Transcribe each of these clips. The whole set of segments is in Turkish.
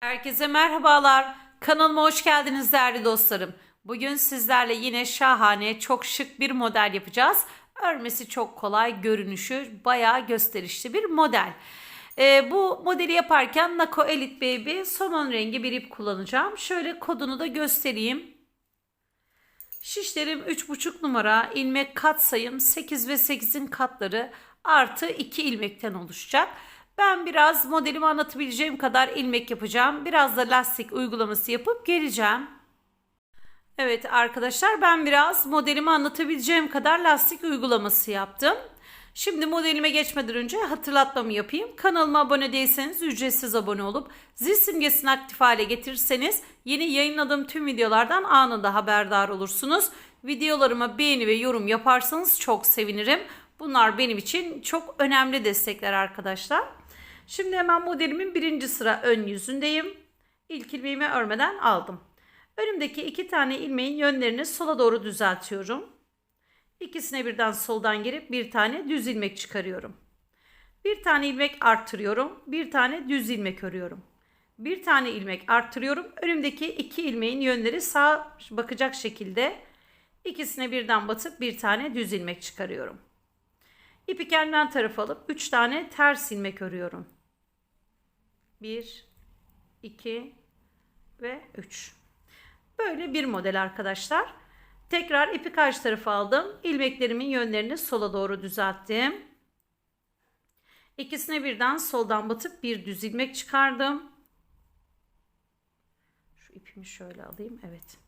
Herkese merhabalar. Kanalıma hoş geldiniz değerli dostlarım. Bugün sizlerle yine şahane, çok şık bir model yapacağız. Örmesi çok kolay, görünüşü bayağı gösterişli bir model. Ee, bu modeli yaparken Nako Elite Baby somon rengi bir ip kullanacağım. Şöyle kodunu da göstereyim. Şişlerim 3,5 numara, ilmek kat sayım 8 ve 8'in katları artı 2 ilmekten oluşacak. Ben biraz modelimi anlatabileceğim kadar ilmek yapacağım. Biraz da lastik uygulaması yapıp geleceğim. Evet arkadaşlar ben biraz modelimi anlatabileceğim kadar lastik uygulaması yaptım. Şimdi modelime geçmeden önce hatırlatmamı yapayım. Kanalıma abone değilseniz ücretsiz abone olup zil simgesini aktif hale getirirseniz yeni yayınladığım tüm videolardan anında haberdar olursunuz. Videolarıma beğeni ve yorum yaparsanız çok sevinirim. Bunlar benim için çok önemli destekler arkadaşlar. Şimdi hemen modelimin birinci sıra ön yüzündeyim. İlk ilmeğimi örmeden aldım. Önümdeki iki tane ilmeğin yönlerini sola doğru düzeltiyorum. İkisine birden soldan girip bir tane düz ilmek çıkarıyorum. Bir tane ilmek arttırıyorum. Bir tane düz ilmek örüyorum. Bir tane ilmek arttırıyorum. Önümdeki iki ilmeğin yönleri sağa bakacak şekilde ikisine birden batıp bir tane düz ilmek çıkarıyorum. İpi kendimden tarafa alıp 3 tane ters ilmek örüyorum. 1 2 ve 3. Böyle bir model arkadaşlar. Tekrar ipi karşı tarafa aldım. İlmeklerimin yönlerini sola doğru düzelttim. İkisine birden soldan batıp bir düz ilmek çıkardım. Şu ipimi şöyle alayım. Evet.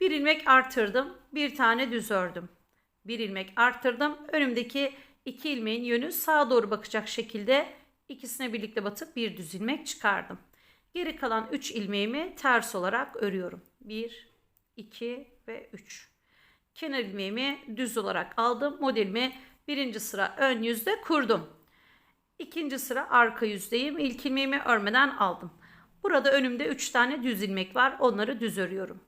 Bir ilmek artırdım. Bir tane düz ördüm. Bir ilmek arttırdım. Önümdeki iki ilmeğin yönü sağa doğru bakacak şekilde ikisine birlikte batıp bir düz ilmek çıkardım. Geri kalan 3 ilmeğimi ters olarak örüyorum. 1, 2 ve 3. Kenar ilmeğimi düz olarak aldım. Modelimi birinci sıra ön yüzde kurdum. İkinci sıra arka yüzdeyim. İlk ilmeğimi örmeden aldım. Burada önümde 3 tane düz ilmek var. Onları düz örüyorum.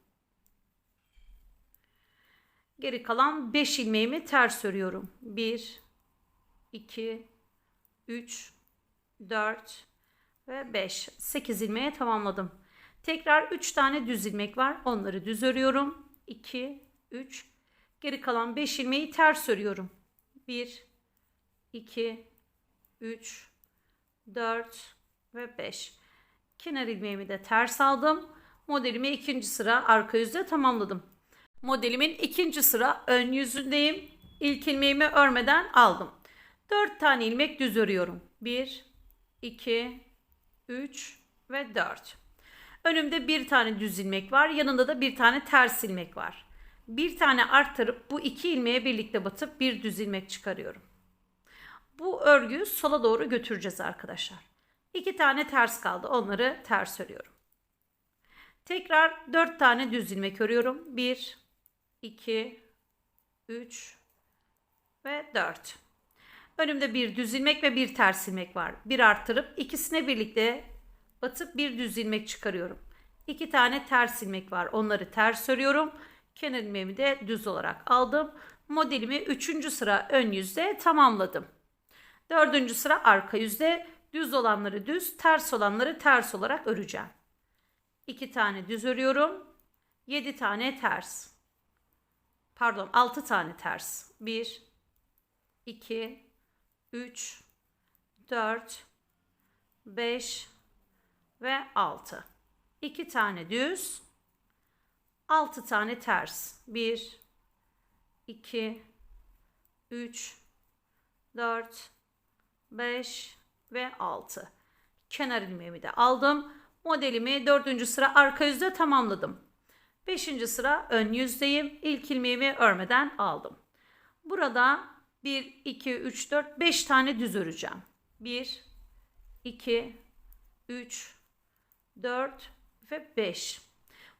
Geri kalan 5 ilmeğimi ters örüyorum. 1, 2, 3, 4 ve 5. 8 ilmeğe tamamladım. Tekrar 3 tane düz ilmek var. Onları düz örüyorum. 2, 3. Geri kalan 5 ilmeği ters örüyorum. 1, 2, 3, 4 ve 5. Kenar ilmeğimi de ters aldım. Modelimi ikinci sıra arka yüzde tamamladım. Modelimin ikinci sıra ön yüzündeyim. İlk ilmeğimi örmeden aldım. 4 tane ilmek düz örüyorum. 1, 2, 3 ve 4. Önümde bir tane düz ilmek var. Yanında da bir tane ters ilmek var. Bir tane arttırıp bu iki ilmeğe birlikte batıp bir düz ilmek çıkarıyorum. Bu örgüyü sola doğru götüreceğiz arkadaşlar. İki tane ters kaldı. Onları ters örüyorum. Tekrar 4 tane düz ilmek örüyorum. 1, 2, 3 ve 4. Önümde bir düz ilmek ve bir ters ilmek var. Bir arttırıp ikisine birlikte batıp bir düz ilmek çıkarıyorum. İki tane ters ilmek var. Onları ters örüyorum. Kenar ilmeğimi de düz olarak aldım. Modelimi 3. sıra ön yüzde tamamladım. 4. sıra arka yüzde düz olanları düz, ters olanları ters olarak öreceğim. 2 tane düz örüyorum. 7 tane ters. Pardon 6 tane ters. 1 2 3 4 5 ve 6. 2 tane düz, 6 tane ters. 1 2 3 4 5 ve 6. Kenar ilmeğimi de aldım. Modelimi 4. sıra arka yüzde tamamladım. 5. sıra ön yüzdeyim. İlk ilmeğimi örmeden aldım. Burada 1, 2, 3, 4, 5 tane düz öreceğim. 1, 2, 3, 4 ve 5.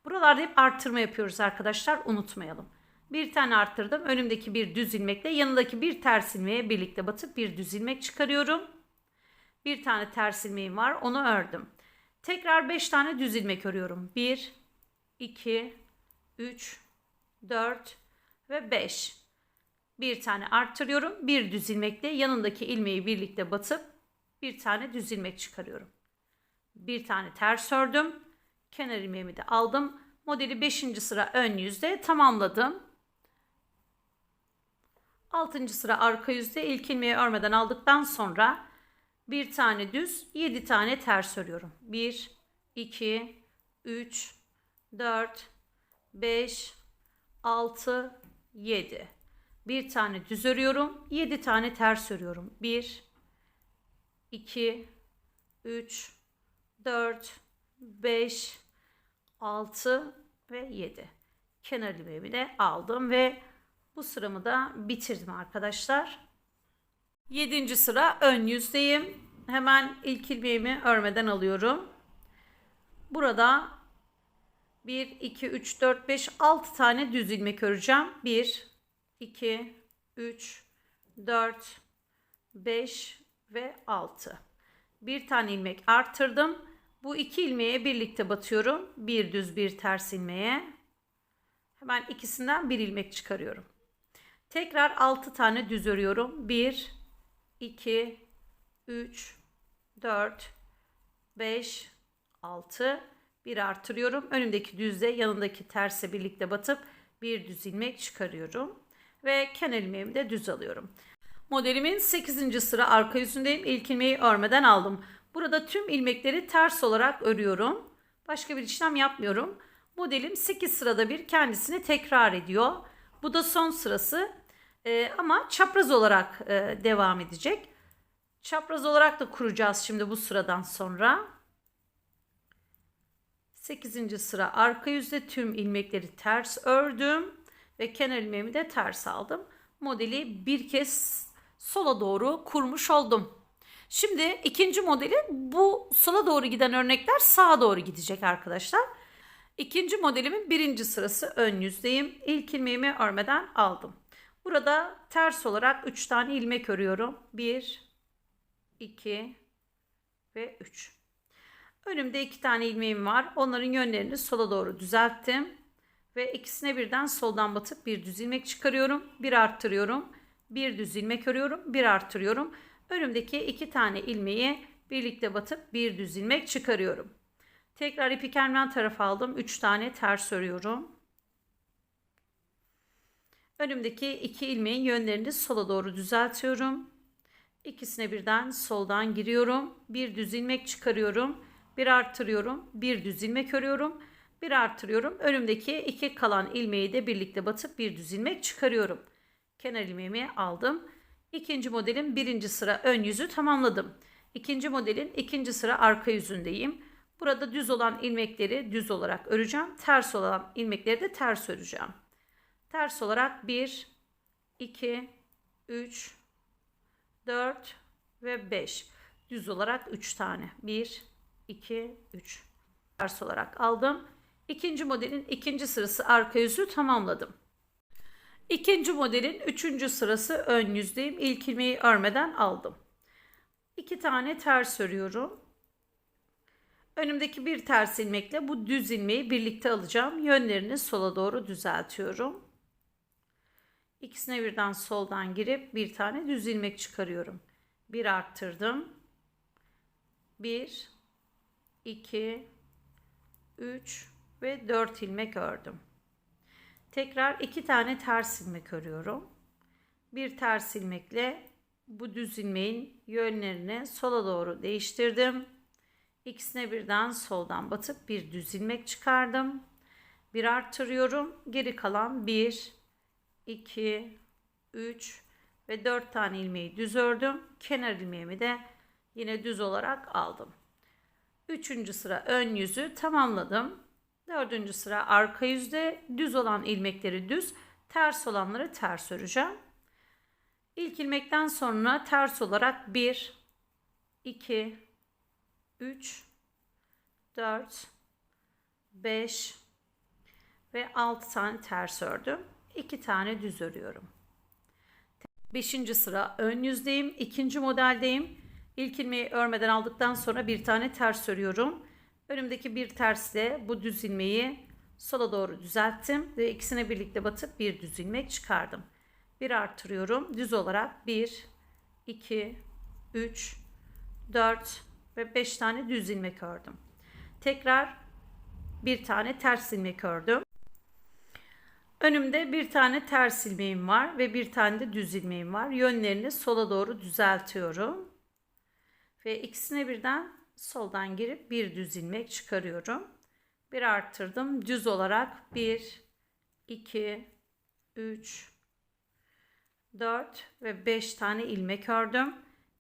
Buralarda hep arttırma yapıyoruz arkadaşlar. Unutmayalım. Bir tane arttırdım. Önümdeki bir düz ilmekle yanındaki bir ters ilmeğe birlikte batıp bir düz ilmek çıkarıyorum. Bir tane ters ilmeğim var. Onu ördüm. Tekrar 5 tane düz ilmek örüyorum. 1, 2, 3, 4 ve 5. Bir tane arttırıyorum. Bir düz ilmekle yanındaki ilmeği birlikte batıp bir tane düz ilmek çıkarıyorum. Bir tane ters ördüm. Kenar ilmeğimi de aldım. Modeli 5. sıra ön yüzde tamamladım. 6. sıra arka yüzde ilk ilmeği örmeden aldıktan sonra bir tane düz 7 tane ters örüyorum. 1 2 3 4 5 6 7 bir tane düz örüyorum 7 tane ters örüyorum. 1 2 3 4 5 6 ve 7 kenar ilmeğimi de aldım ve bu sıramı da bitirdim arkadaşlar. 7. sıra ön yüzdeyim. Hemen ilk ilmeğimi örmeden alıyorum. Burada 1 2 3 4 5 6 tane düz ilmek öreceğim. 1 2 3 4 5 ve 6 bir tane ilmek arttırdım. Bu iki ilmeğe birlikte batıyorum. Bir düz bir ters ilmeğe. Hemen ikisinden bir ilmek çıkarıyorum. Tekrar 6 tane düz örüyorum. 1 2 3 4 5 6 bir artırıyorum önümdeki düzle yanındaki terse birlikte batıp bir düz ilmek çıkarıyorum ve kenar ilmeğimi de düz alıyorum. Modelimin 8. sıra arka yüzündeyim. İlk ilmeği örmeden aldım. Burada tüm ilmekleri ters olarak örüyorum. Başka bir işlem yapmıyorum. Modelim 8 sırada bir kendisini tekrar ediyor. Bu da son sırası ee, ama çapraz olarak e, devam edecek. Çapraz olarak da kuracağız şimdi bu sıradan sonra. 8. sıra arka yüzde tüm ilmekleri ters ördüm ve kenar ilmeğimi de ters aldım. Modeli bir kez sola doğru kurmuş oldum. Şimdi ikinci modeli bu sola doğru giden örnekler sağa doğru gidecek arkadaşlar. İkinci modelimin birinci sırası ön yüzdeyim. İlk ilmeğimi örmeden aldım. Burada ters olarak 3 tane ilmek örüyorum. 1, 2 ve 3. Önümde 2 tane ilmeğim var. Onların yönlerini sola doğru düzelttim ve ikisine birden soldan batıp bir düz ilmek çıkarıyorum. Bir arttırıyorum. Bir düz ilmek örüyorum. Bir arttırıyorum. Önümdeki iki tane ilmeği birlikte batıp bir düz ilmek çıkarıyorum. Tekrar ipi kendimden tarafa aldım. Üç tane ters örüyorum. Önümdeki iki ilmeğin yönlerini sola doğru düzeltiyorum. İkisine birden soldan giriyorum. Bir düz ilmek çıkarıyorum. Bir arttırıyorum. Bir düz ilmek örüyorum bir artırıyorum. Önümdeki iki kalan ilmeği de birlikte batıp bir düz ilmek çıkarıyorum. Kenar ilmeğimi aldım. İkinci modelin birinci sıra ön yüzü tamamladım. İkinci modelin ikinci sıra arka yüzündeyim. Burada düz olan ilmekleri düz olarak öreceğim. Ters olan ilmekleri de ters öreceğim. Ters olarak 1, 2, 3, 4 ve 5. Düz olarak 3 tane. 1, 2, 3. Ters olarak aldım. İkinci modelin ikinci sırası arka yüzü tamamladım. İkinci modelin üçüncü sırası ön yüzdeyim. İlk ilmeği örmeden aldım. İki tane ters örüyorum. Önümdeki bir ters ilmekle bu düz ilmeği birlikte alacağım. Yönlerini sola doğru düzeltiyorum. İkisine birden soldan girip bir tane düz ilmek çıkarıyorum. Bir arttırdım. Bir, iki, üç, ve 4 ilmek ördüm. Tekrar 2 tane ters ilmek örüyorum. Bir ters ilmekle bu düz ilmeğin yönlerini sola doğru değiştirdim. İkisine birden soldan batıp bir düz ilmek çıkardım. Bir arttırıyorum. Geri kalan 1, 2, 3 ve 4 tane ilmeği düz ördüm. Kenar ilmeğimi de yine düz olarak aldım. Üçüncü sıra ön yüzü tamamladım. Dördüncü sıra arka yüzde düz olan ilmekleri düz, ters olanları ters öreceğim. İlk ilmekten sonra ters olarak 1, 2, 3, 4, 5 ve 6 tane ters ördüm. 2 tane düz örüyorum. 5. sıra ön yüzdeyim. ikinci modeldeyim. İlk ilmeği örmeden aldıktan sonra bir tane ters örüyorum. Önümdeki bir tersle bu düz ilmeği sola doğru düzelttim ve ikisine birlikte batıp bir düz ilmek çıkardım. Bir artırıyorum. Düz olarak 1, 2, 3, 4 ve 5 tane düz ilmek ördüm. Tekrar bir tane ters ilmek ördüm. Önümde bir tane ters ilmeğim var ve bir tane de düz ilmeğim var. Yönlerini sola doğru düzeltiyorum. Ve ikisine birden soldan girip bir düz ilmek çıkarıyorum. Bir arttırdım. Düz olarak 1, 2, 3, 4 ve 5 tane ilmek ördüm.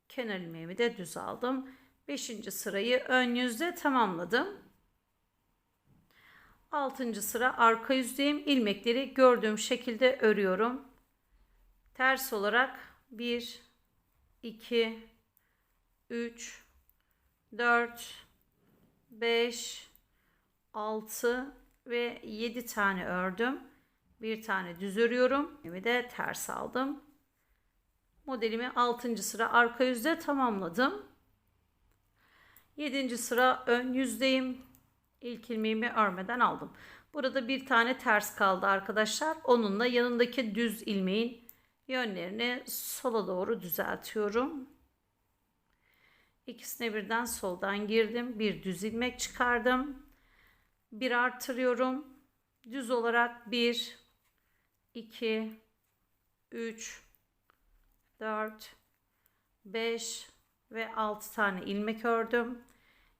Kenar ilmeğimi de düz aldım. 5. sırayı ön yüzde tamamladım. 6. sıra arka yüzdeyim. İlmekleri gördüğüm şekilde örüyorum. Ters olarak 1 2 3 4 5 6 ve 7 tane ördüm. Bir tane düz örüyorum. Bir de ters aldım. Modelimi 6. sıra arka yüzde tamamladım. 7. sıra ön yüzdeyim. İlk ilmeğimi örmeden aldım. Burada bir tane ters kaldı arkadaşlar. Onunla yanındaki düz ilmeğin yönlerini sola doğru düzeltiyorum. İkisine birden soldan girdim. Bir düz ilmek çıkardım. Bir artırıyorum. Düz olarak 1 2 3 4 5 ve 6 tane ilmek ördüm.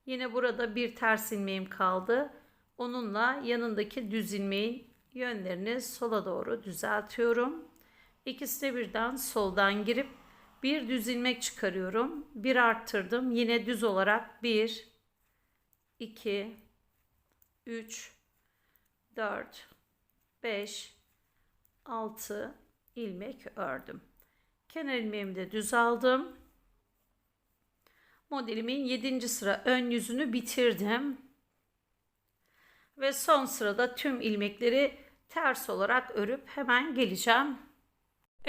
Yine burada bir ters ilmeğim kaldı. Onunla yanındaki düz ilmeğin yönlerini sola doğru düzeltiyorum. İkisine birden soldan girip bir düz ilmek çıkarıyorum. Bir arttırdım. Yine düz olarak 1 2 3 4 5 6 ilmek ördüm. Kenar ilmeğimi de düz aldım. Modelimin 7. sıra ön yüzünü bitirdim. Ve son sırada tüm ilmekleri ters olarak örüp hemen geleceğim.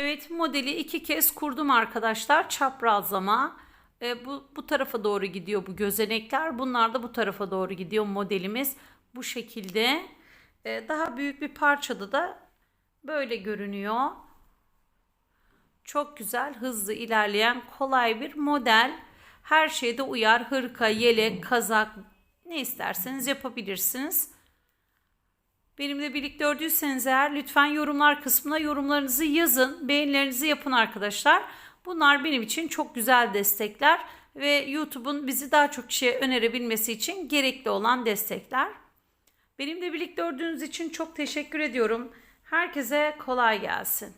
Evet modeli iki kez kurdum arkadaşlar çaprazlama. E, bu, bu tarafa doğru gidiyor bu gözenekler. Bunlar da bu tarafa doğru gidiyor modelimiz. Bu şekilde. E, daha büyük bir parçada da böyle görünüyor. Çok güzel hızlı ilerleyen kolay bir model. Her şeyde uyar. Hırka, yelek, kazak ne isterseniz yapabilirsiniz. Benimle birlikte ördüyseniz eğer lütfen yorumlar kısmına yorumlarınızı yazın. Beğenilerinizi yapın arkadaşlar. Bunlar benim için çok güzel destekler ve YouTube'un bizi daha çok kişiye önerebilmesi için gerekli olan destekler. Benimle birlikte ördüğünüz için çok teşekkür ediyorum. Herkese kolay gelsin.